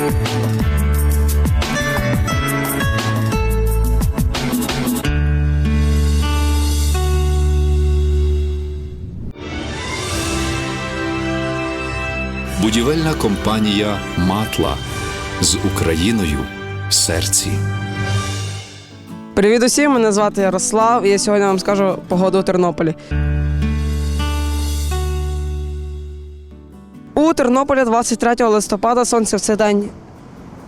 Будівельна компанія Матла з Україною в серці. Привіт усім, мене звати Ярослав, і я сьогодні вам скажу погоду у Тернополі. У Тернополі 23 листопада сонце в цей день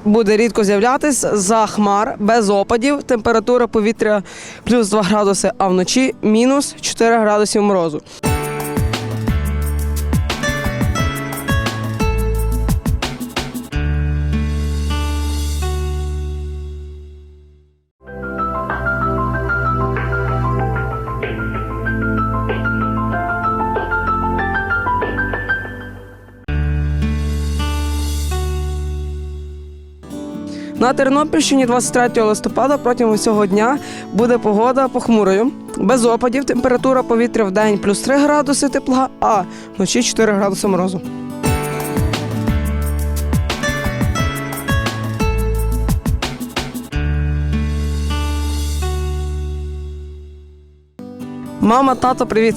буде рідко з'являтись за хмар, без опадів. Температура повітря плюс 2 градуси, а вночі мінус 4 градусів морозу. На Тернопільщині 23 листопада протягом усього дня буде погода похмурою, без опадів. Температура повітря в день плюс 3 градуси тепла, а вночі 4 градуси морозу. Мама, тато, привіт.